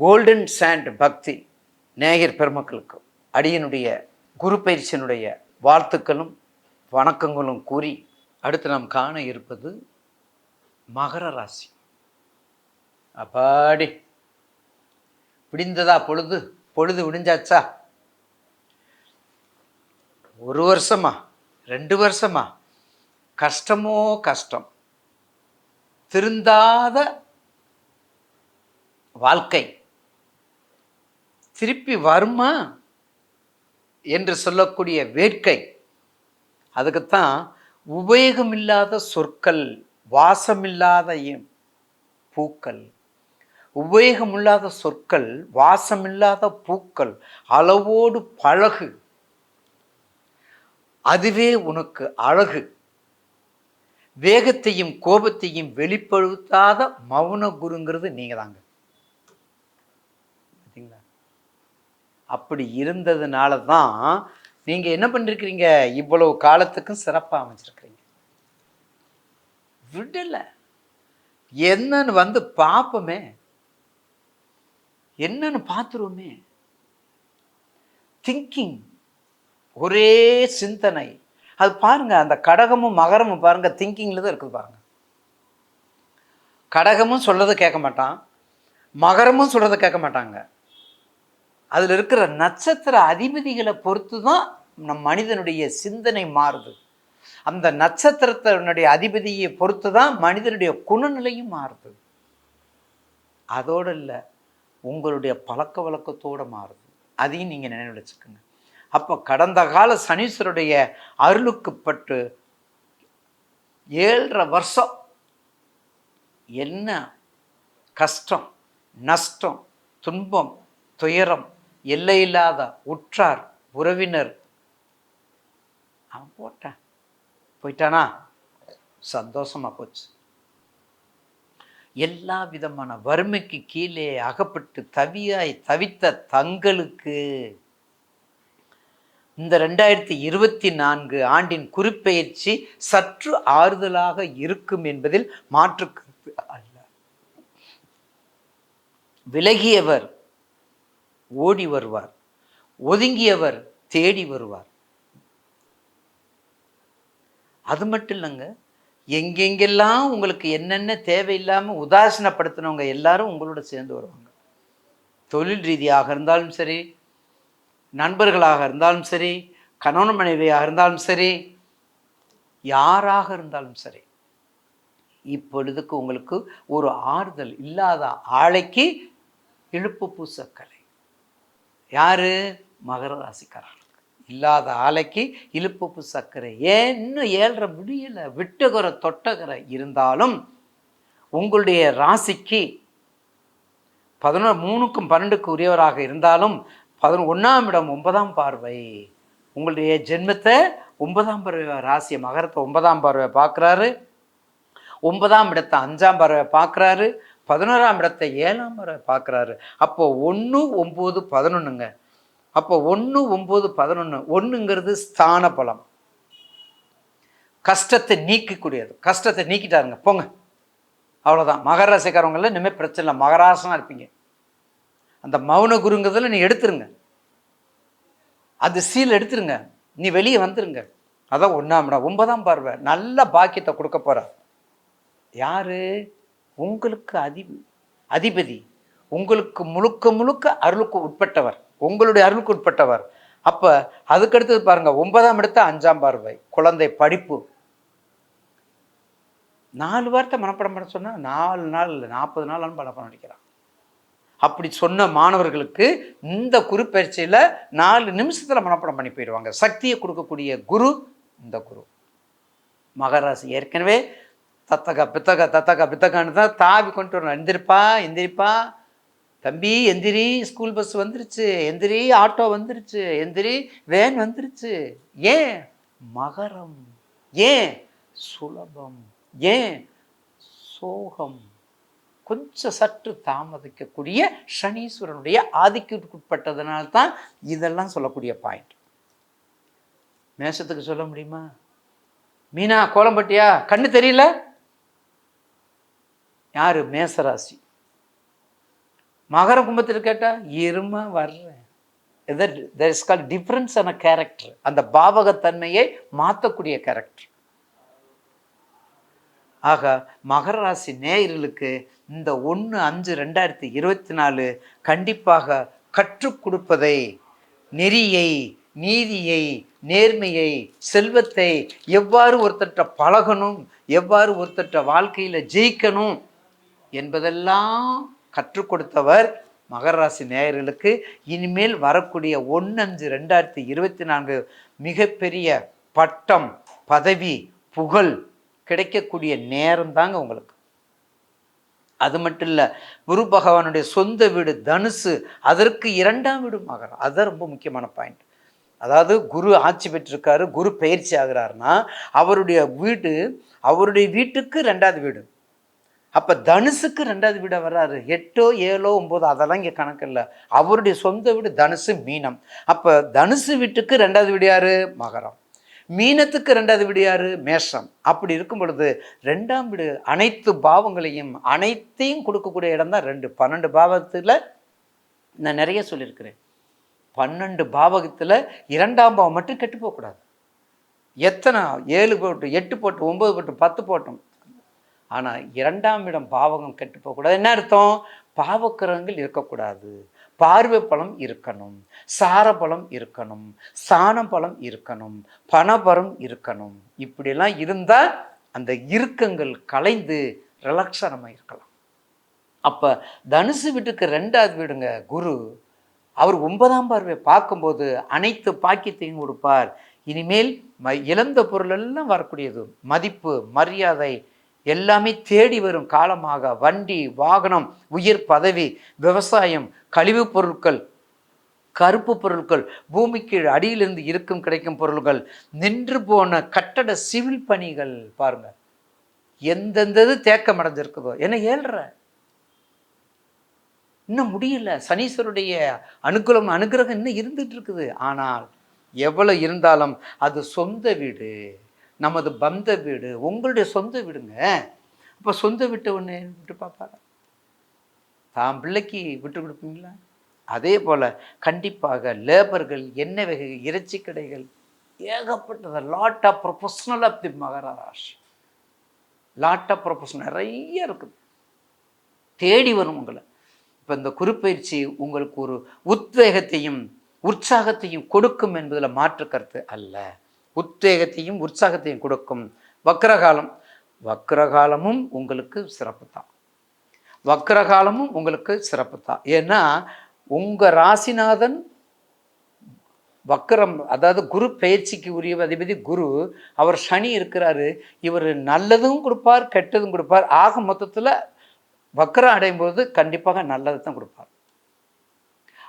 Golden sand பக்தி நேயர் பெருமக்களுக்கு அடியனுடைய குரு பயிற்சியினுடைய வாழ்த்துக்களும் வணக்கங்களும் கூறி அடுத்து நாம் காண இருப்பது மகர ராசி. அப்பாடி. விடிந்ததா பொழுது? பொழுது விடிஞ்சாச்சா? ஒரு வருஷமா? ரெண்டு வருஷமா? கஷ்டமோ கஷ்டம். திருந்தாத வாழ்க்கை. திருப்பி வருமா என்று சொல்லக்கூடிய வேட்கை. அதுக்குத்தான் உபயோகமில்லாத சொற்கள் வாசமில்லாத பூக்கள். உபயோகமில்லாத சொற்கள் வாசமில்லாத பூக்கள் அளவோடு பழகு. அதுவே உனக்கு அழகு. வேகத்தையும் கோபத்தையும் வெளிப்படுத்தாத மௌன குருங்கிறது நீங்கள் தாங்க பார்த்தீங்களா அப்படி இருந்ததுனால தான் நீங்கள் என்ன பண்ணிருக்கிறீங்க? இவ்வளவு காலத்துக்கும் சிறப்பாக அமைச்சிருக்கிறீங்க விடலை. என்னன்னு வந்து பார்ப்போமே என்னன்னு பார்த்துருவோமே திங்கிங் ஒரே சிந்தனை. அது பாருங்க அந்த கடகமும் மகரமும் பாருங்க திங்கிங்கில் தான் இருக்குது பாருங்க. கடகமும் சொல்கிறது கேட்க மாட்டான். மகரமும் சொல்கிறத கேட்க மாட்டாங்க. அதில் இருக்கிற நட்சத்திர அதிபதிகளை பொறுத்து தான் நம் மனிதனுடைய சிந்தனை மாறுது. அந்த நட்சத்திரத்தினுடைய அதிபதியை பொறுத்து தான் மனிதனுடைய குணநிலையும் மாறுது. அதோடு இல்லை உங்களுடைய பழக்க வழக்கத்தோடு மாறுது. அதையும் நீங்கள் நினைவு வச்சுக்கோங்க. அப்போ கடந்த கால சனீஸ்வருடைய அருளுக்குப்பட்டு ஏழரை வருஷம் என்ன கஷ்டம் நஷ்டம் துன்பம் துயரம் எல்லையில்லாத உற்றார் உறவினர். அவன் போட்டான். போயிட்டானா? சந்தோஷமா போச்சு. எல்லா விதமான வறுமைக்கு கீழே அகப்பட்டு தவியாய் தவித்த தங்களுக்கு இந்த ரெண்டாயிரத்தி இருபத்தி நான்கு ஆண்டின் குறிப்பெயர்ச்சி சற்று ஆறுதலாக இருக்கும் என்பதில் மாற்று கருத்து அல்ல. விலகியவர் ஓடி வருவார். ஒதுங்கியவர் தேடி வருவார். அது மட்டும் இல்லைங்க எங்கெங்கெல்லாம் உங்களுக்கு என்னென்ன தேவையில்லாமல் உதாசீனப்படுத்தினவங்க எல்லாரும் உங்களோட சேர்ந்து வருவாங்க. தொழில் ரீதியாக இருந்தாலும் சரி நண்பர்களாக இருந்தாலும் சரி கணவன் மனைவியாக இருந்தாலும் சரி யாராக இருந்தாலும் சரி இப்பொழுதுக்கு உங்களுக்கு ஒரு ஆறுதல் இல்லாத ஆளைக்கு இழுப்பு பூசக்கலை. யார்? மகர ராசிக்காரர்களுக்கு இல்லாத ஆலைக்கு இழுப்பு சர்க்கரை. ஏன் இன்னும் ஏழ்ற முடியல? விட்டுகிற தொட்டகரை இருந்தாலும் உங்களுடைய ராசிக்கு பதினொன்று மூணுக்கும் பன்னெண்டுக்கு உரியவராக இருந்தாலும் பதினொ ஒன்றாம் இடம் ஒன்பதாம் பார்வை. உங்களுடைய ஜென்மத்தை ஒன்பதாம் பார்வை ராசியை மகரத்தை ஒன்பதாம் பார்வை பார்க்குறாரு. ஒன்பதாம் இடத்தை அஞ்சாம் பார்வை பார்க்குறாரு. பதினோராம் இடத்தை ஏழாம் பார்வை பார்க்குறாரு. அப்போ ஒன்று ஒம்பது பதினொன்றுங்க அப்போ ஒன்று ஒம்பது பதினொன்று ஒன்றுங்கிறது ஸ்தான பலம். கஷ்டத்தை நீக்கக்கூடியது. கஷ்டத்தை நீக்கிட்டாருங்க. போங்க. அவ்வளோதான் மகர இனிமேல் பிரச்சனை இல்லை. மகராசனாக இருப்பீங்க. அந்த மௌன குருங்கிறதுல நீ எடுத்துருங்க. அது சீல் எடுத்துருங்க. நீ வெளியே வந்துருங்க. அதான் ஒன்றாம் இடம். ஒன்பதாம் பார்வை. நல்ல பாக்கியத்தை கொடுக்க போகிறார் யாரு? உங்களுக்கு அதிபதி அதிபதி உங்களுக்கு முழுக்க முழுக்க அருளுக்கு உட்பட்டவர் உங்களுடைய அருளுக்கு உட்பட்டவர். அப்போ அதுக்கடுத்தது பாருங்க ஒன்பதாம் இடத்த அஞ்சாம் பார்வை குழந்தை படிப்பு. நாலு வார்த்தை மனப்படம் பண்ண சொன்னா நாலு நாள் இல்லை நாற்பது நாள் மனப்படம் நினைக்கிறான் அப்படி சொன்ன மாணவர்களுக்கு இந்த குரு பயிற்சியில் நாலு நிமிஷத்தில் மனப்படம் பண்ணி போயிடுவாங்க. சக்தியை கொடுக்கக்கூடிய குரு இந்த குரு. மகராசி ஏற்கனவே தத்தகா பித்தகா தத்தகா பித்தகான்னு தான் தாவி கொண்டு வரணும். எந்திரிப்பா எந்திரிப்பா. தம்பி எந்திரி. ஸ்கூல் பஸ் வந்துருச்சு. எந்திரி. ஆட்டோ வந்துருச்சு. எந்திரி. வேன் வந்துருச்சு. ஏன்? மகரம். ஏன்? சுலபம். ஏன்? சோகம். கொஞ்சம் சற்று தாமதிக்கக்கூடிய சனீஸ்வரனுடைய ஆதிக்கத்துக்குட்பட்டதுனால தான் இதெல்லாம் சொல்லக்கூடிய பாயிண்ட் மேஷத்துக்கு சொல்ல முடியுமா? மீனா கோலம்பட்டியா? கண்ணு தெரியல? யார்? மேசராசி. மகர கும்பத்தில் கேட்டால் இருமா வர்றேன். தட் இஸ் கால் டிஃப்ரென்ஸ் ஆன கேரக்டர் அந்த பாவகத்தன்மையை மாற்றக்கூடிய கேரக்டர் ஆக மகர ராசி நேயர்களுக்கு இந்த ஒன்று அஞ்சு ரெண்டாயிரத்தி இருபத்தி நாலு கண்டிப்பாக கற்றுக் கொடுப்பதை நெறியை நீதியை நேர்மையை செல்வத்தை எவ்வாறு ஒருத்தட்ட பழகணும் எவ்வாறு ஒருத்தட்ட வாழ்க்கையில் ஜெயிக்கணும் என்பதெல்லாம் கற்றுக் கொடுத்தவர் மகர ராசி நேயர்களுக்கு. இனிமேல் வரக்கூடிய ஒன்று அஞ்சு ரெண்டாயிரத்தி இருபத்தி நான்கு மிகப்பெரிய பட்டம் பதவி புகழ் கிடைக்கக்கூடிய நேரம் தாங்க உங்களுக்கு. அது மட்டும் இல்லை குரு பகவானுடைய சொந்த வீடு தனுசு அதற்கு இரண்டாம் வீடு மகரம். அதுதான் ரொம்ப முக்கியமான பாயிண்ட் அதாவது குரு ஆட்சி பெற்றிருக்காரு குரு பயிற்சி ஆகிறாருன்னா அவருடைய வீடு அவருடைய வீட்டுக்கு ரெண்டாவது வீடு. அப்போ தனுசுக்கு ரெண்டாவது வீடாக வர்றாரு. எட்டோ ஏழோ ஒம்போதோ அதெல்லாம் இங்கே கணக்கு இல்லை. அவருடைய சொந்த வீடு தனுசு மீனம். அப்போ தனுசு வீட்டுக்கு ரெண்டாவது வீடு யாரு? மகரம். மீனத்துக்கு ரெண்டாவது வீடு யாரு? மேஷம். அப்படி இருக்கும் பொழுது ரெண்டாம் வீடு அனைத்து பாவங்களையும் அனைத்தையும் கொடுக்கக்கூடிய இடம் தான் ரெண்டு. பன்னெண்டு பாவத்தில் நான் நிறைய சொல்லியிருக்கிறேன். பன்னெண்டு பாவகத்தில் இரண்டாம் பாவம் மட்டும் கெட்டு போகக்கூடாது. எத்தனை? ஏழு போட்டு எட்டு போட்டு ஒம்பது போட்டு பத்து போட்டோம். ஆனால் இரண்டாம் இடம் பாவகம் கெட்டு போகக்கூடாது. என்ன அர்த்தம்? பாவக்கிரகங்கள் இருக்கக்கூடாது. பார்வை பலம் இருக்கணும். சாரபலம் இருக்கணும். சாண பலம் இருக்கணும். பணபலம் இருக்கணும். இப்படியெல்லாம் இருந்தால் அந்த இறுக்கங்கள் கலைந்து ரிலாக்ஸாக நம்ம இருக்கலாம். அப்போ தனுசு வீட்டுக்கு ரெண்டாவது வீடுங்க குரு. அவர் ஒன்பதாம் பார்வை பார்க்கும்போது அனைத்து பாக்கியத்தையும் கொடுப்பார். இனிமேல் ம இழந்த பொருளெல்லாம் வரக்கூடியது. மதிப்பு மரியாதை எல்லாமே தேடி வரும் காலமாக. வண்டி வாகனம் உயிர் பதவி விவசாயம் கழிவுப் பொருட்கள் கருப்பு பொருட்கள் பூமிக்கு அடியிலிருந்து இருக்கும் கிடைக்கும் பொருள்கள் நின்று போன கட்டட சிவில் பணிகள் பாருங்க. எந்தெந்தது தேக்கம் அடைஞ்சிருக்குதோ என்ன ஏழ்ற? இன்னும் முடியல. சனீஸ்வருடைய அனுகூலம் அனுகிரகம் இன்னும் இருந்துட்டு இருக்குது. ஆனால் எவ்வளவு இருந்தாலும் அது சொந்த வீடு. நமது பந்த வீடு உங்களுடைய சொந்த வீடுங்க. அப்போ சொந்த வீட்டை ஒன்று விட்டு பார்ப்பாரா? தாம் பிள்ளைக்கு விட்டு கொடுப்பீங்களா? அதே போல் கண்டிப்பாக லேபர்கள் எண்ணெய் வகை இறைச்சி கடைகள் ஏகப்பட்டது lot of professional of the மகராஷ் lot of professional நிறைய இருக்குது. தேடி வரும் உங்களை. இப்போ இந்த குறுப்பயிற்சி உங்களுக்கு ஒரு உத்வேகத்தையும் உற்சாகத்தையும் கொடுக்கும் என்பதில் மாற்று கருத்து அல்ல. உத்வேகத்தையும் உற்சாகத்தையும் கொடுக்கும். வக்ரகாலம். வக்ரகாலமும் உங்களுக்கு சிறப்பு தான் வக்ரகாலமும் உங்களுக்கு சிறப்பு தான் ஏன்னா உங்கள் ராசிநாதன் வக்கரம் அதாவது குரு பயிற்சிக்கு உரிய அதிபதி குரு அவர் சனி இருக்கிறாரு. இவர் நல்லதும் கொடுப்பார் கெட்டதும் கொடுப்பார். ஆக மொத்தத்தில் வக்கரம் அடையும் போது கண்டிப்பாக நல்லது தான் கொடுப்பார்.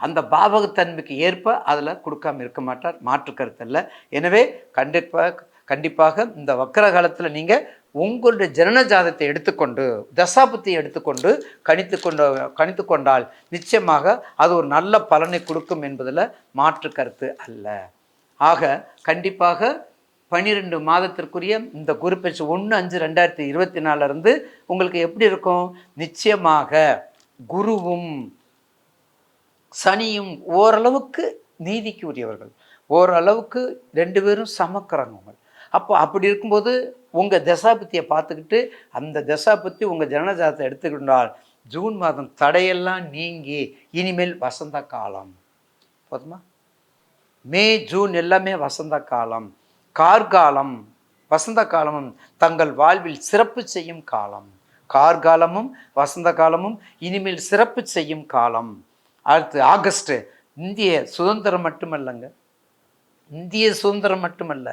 அந்த பாவகத்தன்மைக்கு ஏற்ப அதில் கொடுக்காம இருக்க மாட்டார் மாற்று கருத்தல்ல எனவே கண்டிப்பாக கண்டிப்பாக இந்த வக்கர காலத்தில் நீங்கள் உங்களுடைய ஜனன ஜாதத்தை எடுத்துக்கொண்டு தசாபத்தை எடுத்துக்கொண்டு கணித்து கொண்ட கணித்து கொண்டால் நிச்சயமாக அது ஒரு நல்ல பலனை கொடுக்கும் என்பதில் மாற்று கருத்து அல்ல. ஆக கண்டிப்பாக பன்னிரெண்டு மாதத்திற்குரிய இந்த குரு பயிற்சி ஒன்று அஞ்சு ரெண்டாயிரத்தி இருபத்தி நாலுலேருந்து உங்களுக்கு எப்படி இருக்கும்? நிச்சயமாக குருவும் சனியும் ஓரளவுக்கு நீதிக்கு உரியவர்கள் ஓரளவுக்கு ரெண்டு பேரும் சமக்கிறவங்க அப்போ அப்படி இருக்கும்போது உங்கள் தசாபத்தியை பார்த்துக்கிட்டு அந்த தசாபத்தி உங்கள் ஜனனஜாதத்தை எடுத்துக்கிட்டால் ஜூன் மாதம் தடையெல்லாம் நீங்கி இனிமேல் வசந்த காலம். போதுமா? மே ஜூன் எல்லாமே வசந்த காலம். கார்காலம். வசந்த காலமும் தங்கள் வாழ்வில் சிறப்பு செய்யும் காலம். கார்காலமும் வசந்த காலமும் இனிமேல் சிறப்பு செய்யும் காலம். அடுத்து ஆகஸ்ட்டு இந்திய சுதந்திரம் மட்டுமல்லங்க. இந்திய சுதந்திரம் மட்டுமல்ல.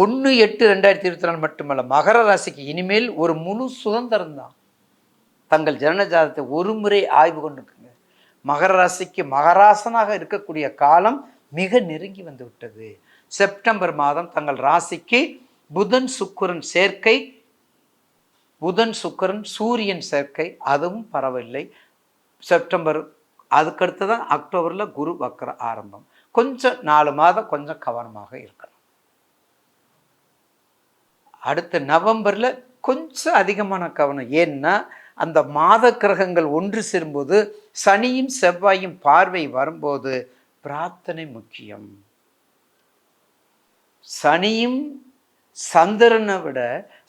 ஒன்று எட்டு ரெண்டாயிரத்தி இருபத்தி நாலு மட்டுமல்ல. மகர ராசிக்கு இனிமேல் ஒரு முழு சுதந்திரம் தான். தங்கள் ஜனனஜாதத்தை ஒரு முறை ஆய்வு கொண்டுக்குங்க மகர ராசிக்கு மகராசனாக இருக்கக்கூடிய காலம் மிக நெருங்கி வந்து விட்டது. செப்டம்பர் மாதம் தங்கள் ராசிக்கு புதன் சுக்கரன் சேர்க்கை புதன் சுக்கரன் சூரியன் சேர்க்கை அதுவும் பரவாயில்லை. செப்டம்பர் அதுக்கடுத்து தான் அக்டோபரில் குரு வக்கர ஆரம்பம். கொஞ்சம் நாலு மாதம் கொஞ்சம் கவனமாக இருக்கணும். அடுத்த நவம்பரில் கொஞ்சம் அதிகமான கவனம். ஏன்னா அந்த மாத கிரகங்கள் ஒன்று சேரும்போது சனியும் செவ்வாயும் பார்வை வரும்போது பிரார்த்தனை முக்கியம். சனியும் சந்திரனை விட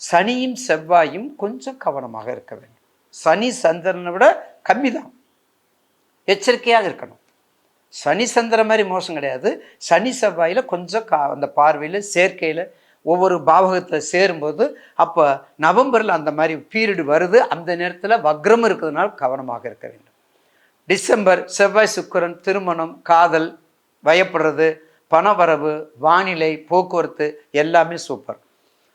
சனியும் செவ்வாயும் கொஞ்சம் கவனமாக இருக்க வேண்டும். சனி சந்திரனை விட கம்மி தான் எச்சரிக்கையாக இருக்கணும். சனி சந்திர மாதிரி மோசம் கிடையாது. சனி செவ்வாயில் கொஞ்சம் கா அந்த பார்வையில் சேர்க்கையில் ஒவ்வொரு பாவகத்தில் சேரும்போது அப்போ நவம்பரில் அந்த மாதிரி பீரியடு வருது. அந்த நேரத்தில் வக்ரம் இருக்கிறதுனால கவனமாக இருக்க வேண்டும். டிசம்பர் செவ்வாய் சுக்கரன் திருமணம் காதல் வயப்படுறது பணவரவு வானிலை போக்குவரத்து எல்லாமே சூப்பர்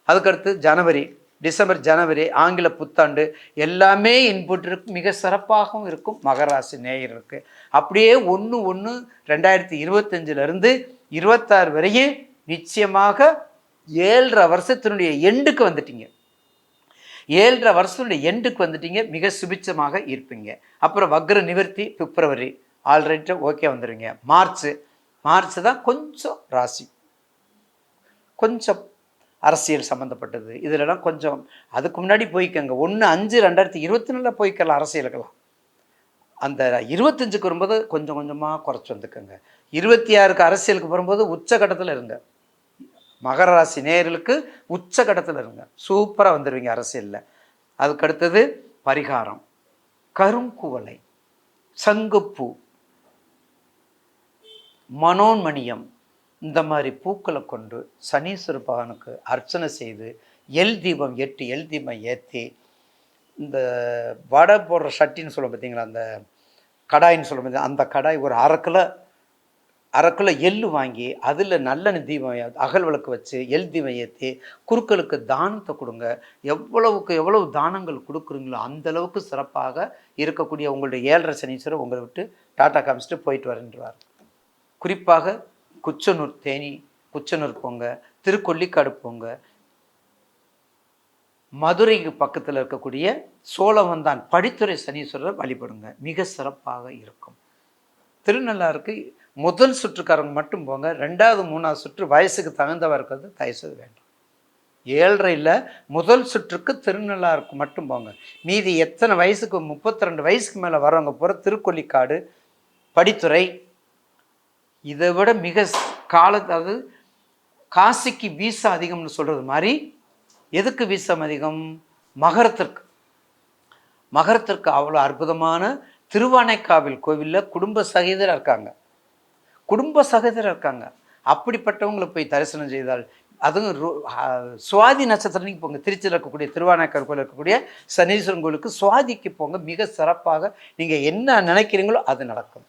அதுக்கடுத்து ஜனவரி டிசம்பர் ஜனவரி ஆங்கில புத்தாண்டு எல்லாமே இன்புட் இருக்கும் மிக சிறப்பாகவும் இருக்கும். மகராசி நேயருக்கு அப்படியே ஒன்று ஒன்று ரெண்டாயிரத்தி இருபத்தஞ்சிலிருந்து இருபத்தாறு வரையும் நிச்சயமாக ஏழரை வருஷத்தினுடைய எண்டுக்கு வந்துட்டீங்க. ஏழரை வருஷத்துடைய எண்டுக்கு வந்துட்டீங்க மிக சுபிச்சமாக இருப்பீங்க. அப்புறம் வக்ர நிவர்த்தி பிப்ரவரி. ஆல்ரெடி ஓகே வந்துடுவீங்க மார்ச் மார்ச் தான் கொஞ்சம் ராசி. கொஞ்சம் அரசியல் சம்மந்தப்பட்டது இதிலலாம் கொஞ்சம் அதுக்கு முன்னாடி போய்க்கங்க. ஒன்று அஞ்சு ரெண்டாயிரத்தி இருபத்தி நாலில் போய்க்கலாம் அரசியலுக்கெல்லாம். அந்த இருபத்தஞ்சுக்கு வரும்போது கொஞ்சம் கொஞ்சமாக குறைச்சி வந்துக்கோங்க. இருபத்தி ஆறுக்கு அரசியலுக்கு வரும்போது உச்சகட்டத்தில் இருங்க. மகர ராசி நேர்களுக்கு உச்சகட்டத்தில் இருங்க. சூப்பராக வந்துடுவீங்க அரசியலில். அதுக்கு அடுத்தது பரிகாரம். கருங்குவலை சங்குப்பூ. மனோன்மணியம். இந்த மாதிரி பூக்களை கொண்டு சனீஸ்வர பகவானுக்கு அர்ச்சனை செய்து எல் தீபம் எட்டு எல் தீபம் ஏற்றி இந்த வடை போடுற சட்டின்னு சொல்ல பார்த்தீங்களா அந்த கடாயின்னு சொல்ல பார்த்தீங்க அந்த கடாய் ஒரு அரை கிலோ அரை கிலோ எள்ளு வாங்கி அதில் நல்லெண்ணெய் தீபம் அகல் விளக்கு வச்சு எல் தீபம் ஏற்றி குருக்களுக்கு தானத்தை கொடுங்க. எவ்வளவுக்கு எவ்வளவு தானங்கள் கொடுக்குறீங்களோ அந்தளவுக்கு சிறப்பாக இருக்கக்கூடிய உங்களுடைய ஏழரை சனீஸ்வரர் உங்களை விட்டு டாட்டா காமிச்சிட்டு போயிட்டு வரேன்றார். குறிப்பாக குச்சனூர் தேனி குச்சனூர் போங்க திருக்கொல்லிக்காடு போங்க. மதுரைக்கு பக்கத்தில் இருக்கக்கூடிய சோழவந்தான் படித்துறை சனீஸ்வரர் வழிபடுங்க. மிக சிறப்பாக இருக்கும். திருநள்ளாருக்கு முதல் சுற்றுக்காரங்க மட்டும் போங்க. ரெண்டாவது மூணாவது சுற்று வயசுக்கு தகுந்தவா இருக்கிறது தயசது வேண்டும். ஏழரையில் முதல் சுற்றுக்கு திருநள்ளாருக்கு மட்டும் போங்க. மீதி எத்தனை வயசுக்கு? முப்பத்தி ரெண்டு வயசுக்கு மேலே வரவங்க போகிற திருக்கொல்லிக்காடு படித்துறை இதை விட மிக கால அதாவது காசிக்கு வீசா அதிகம்னு சொல்கிறது மாதிரி எதுக்கு வீசம் அதிகம்? மகரத்திற்கு. மகரத்திற்கு அவ்வளோ அற்புதமான திருவானைக்காவில் கோவிலில் குடும்ப சகிதராக இருக்காங்க. குடும்ப சகோதரர் இருக்காங்க. அப்படிப்பட்டவங்களை போய் தரிசனம் செய்தால் அதுவும் சுவாதி நட்சத்திரத்துக்கு போங்க. திருச்சியில் இருக்கக்கூடிய திருவானைக்கார் கோயில் இருக்கக்கூடிய சனீஸ்வரன் கோயிலுக்கு சுவாதிக்கு போங்க. மிக சிறப்பாக நீங்கள் என்ன நினைக்கிறீங்களோ அது நடக்கும்.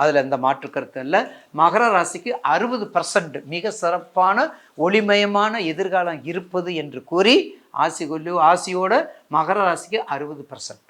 அதில் எந்த மாற்று கருத்து இல்லை. மகர ராசிக்கு அறுபது பர்சன்ட் மிக சிறப்பான ஒளிமயமான எதிர்காலம் இருப்பது என்று கூறி ஆசி கொல்லு ஆசியோட மகர ராசிக்கு அறுபது பர்சன்ட்